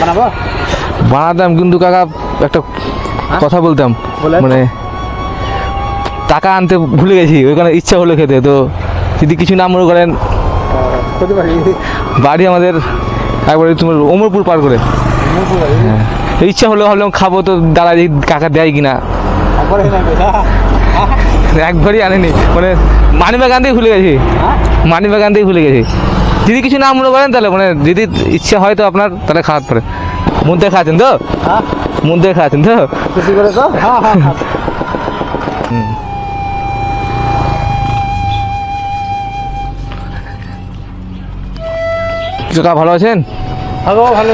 বানাবো? বানাতাম কিন্তু কাকা একটা কথা বলতাম। মানে টাকা আনতে ভুলে গেছি ওইখানে ইচ্ছা হলো খেতে তো যদি কিছু না মনে করেন বাড়ি আমাদের একবারে তোমার ওমরপুর পার করে। হ্যাঁ। ইচ্ছা হলো ভাবলাম খাব তো দাদা কাকা দেয় কিনা। না? একবারই আনেনি মানে মানি ব্যাগ আনতেই ভুলে গেছি। হ্যাঁ? মানি ব্যাগ আনতেই ভুলে গেছি। যদি কিছু না মনে করেন তাহলে? মানে যদি ইচ্ছা হয় তো আপনার তাহলে খাওয়াতে পারে। মন থেকে খাচ্ছেন তো? হ্যাঁ। মন থেকে খাচ্ছেন তো? খুশি করে তো? হ্যাঁ হ্যাঁ কাকা ভালো আছেন? ভালো ভালো।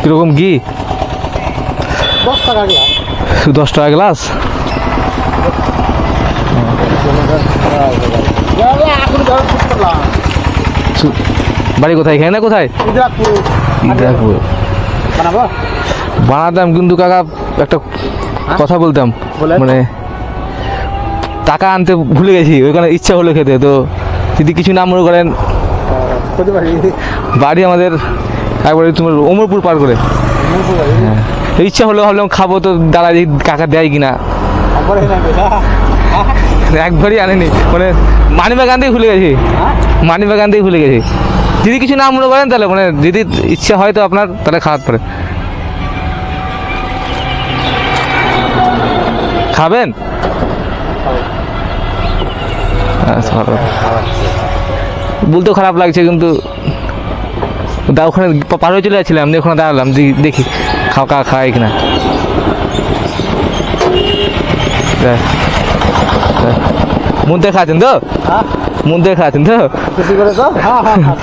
কীরকম ঘি? দশ টাকা গ্লাস দশ টাকা গ্লাস এখন ধরো ঠিক করলাম সু- বাড়ি কোথায়? এখানে না কোথায়? ইদ্রাকপুর বানাতাম কিন্তু কাকা একটা কথা বলতাম। মানে টাকা আনতে ভুলে গেছি ওইখানে ইচ্ছা হলো খেতে। তো যদি কিছু না মনে করেন বাড়ি? আমাদের একবারে তোমার ওমরপুর পার করে। হ্যাঁ। ইচ্ছা হলো ভাবলাম খাব তো দাদা কাকা দেয় কিনা। না। একবারই আনেনি। মানে মানি গান্ধী ভুলে গেছি। হ্যাঁ? গান্ধী ভুলে গেছি। যদি কিছু না মনে করেন তাহলে মানে যদি ইচ্ছা হয় তো আপনার তাহলে খাওয়াতে পারে খাবেন? ভালো। বলতেও খারাপ লাগছে কিন্তু দা ওখানে পার হয়ে চলে যাচ্ছিলাম ওখানে দাঁড়ালাম যে দেখি খাও কা খাই কিনা। দেখ, দেখ। মন খাচ্ছেন তো? হ্যাঁ। মন থেকে খাচ্ছেন তো? খুশি করে তো হ্যাঁ হ্যাঁ।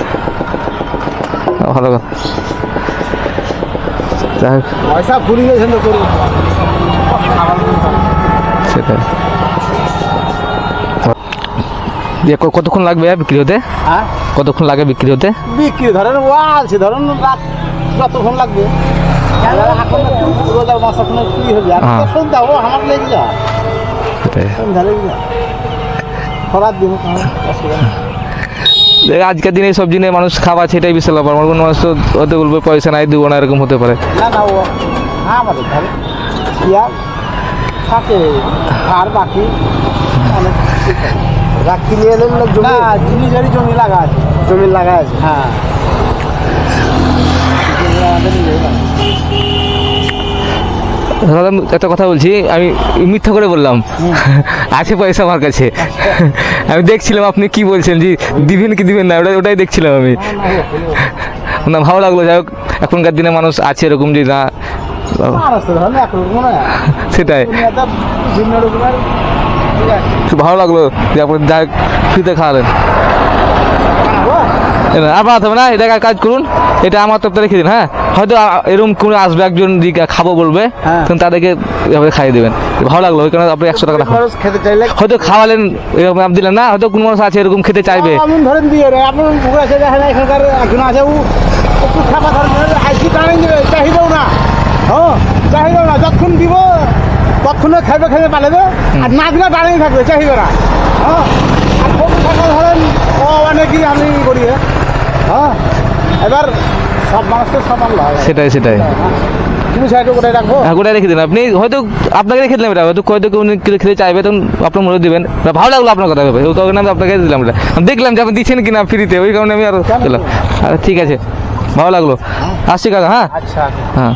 ভালো কথা। যাই পয়সা ফুরি গেছেন তো করব সেটাই। কতক্ষণ লাগবে বিক্রি হতে? হ্যাঁ? কতক্ষণ লাগে বিক্রি হতে? বিক্রি ধরেন আছে ধরেন রাত যতক্ষণ লাগবে? এবার এখন একটু রোজার মাস এখন কি হবে হ্যাঁ। আমার লেগে দেখ, আজকের দিনে সব জিনিস মানুষ খাওয়া সেটাই বিশাল ব্যাপার। কোনো মানুষ তো হতে বলবে পয়সা নাই দেবো না এরকম হতে পারে। না না ও আমাদের ধরে থাকে আর বাকি রাখি নিয়ে এলেন জমি লাগা আছে জমি লাগা আছে। হ্যাঁ। দাদা একটা কথা বলছি আমি মিথ্যা করে বললাম। আছে পয়সা আমার কাছে। আমি দেখছিলাম আপনি কি বলছেন যে দিবেন কি দিবেন না ওটাই ওটাই দেখছিলাম আমি। না ভালো লাগল যাই হোক এখনকার দিনে মানুষ আছে এরকম যে না সেটাই। ভালো লাগল যে আপনি যা হোক ফ্রিতে খাওয়ালেন। আর বানাতে হবে না এটা কাজ করুন এটা আমার তরফ রেখে দিন হ্যাঁ? হয়তো এরকম কোনো আসবে একজন যে খাব বলবে হ্যাঁ। তখন তাদেরকে এভাবে খাইয়ে দেবেন। ভালো লাগল ওই কারণে আপনি একশো টাকা রাখুন। হয়তো খাওয়ালেন এরকম আপনি দিলেন না হয়তো কোনো মানুষ আছে এরকম খেতে চাইবে। ধরেন দিয়ে আপনার এখানকার একজন আছে ও একটু খাবার ধরেন আইসি টানেন দিবে চাহিদাও না। হ্যাঁ চাহিদাও না যতক্ষণ দিব ততক্ষণে খাইবে খাইবে পালাবে আর না দিলে দাঁড়িয়ে থাকবে চাহিদা না। হ্যাঁ আর ধরেন অনেকই আমি করি হ্যাঁ? এবার সব মানুষের সমান সেটাই সেটাই। তুমি সাইডে কোথায় রাখব? হ্যাঁ গোটাই রেখে দিন আপনি হয়তো আপনাকে রেখে দিলাম এটা হয়তো হয়তো কেউ খেতে চাইবে তখন আপনার মনে দিবেন। ভালো লাগল আপনার কথা ভেবে। ওই কারণে আমি আপনাকে দিলাম এটা। দেখলাম যে আপনি দিচ্ছেন কিনা ফ্রিতে ওই কারণে আমি আর? দিলাম। আচ্ছা ঠিক আছে। ভালো লাগল। আসছি কাকা হ্যাঁ? আচ্ছা। হ্যাঁ।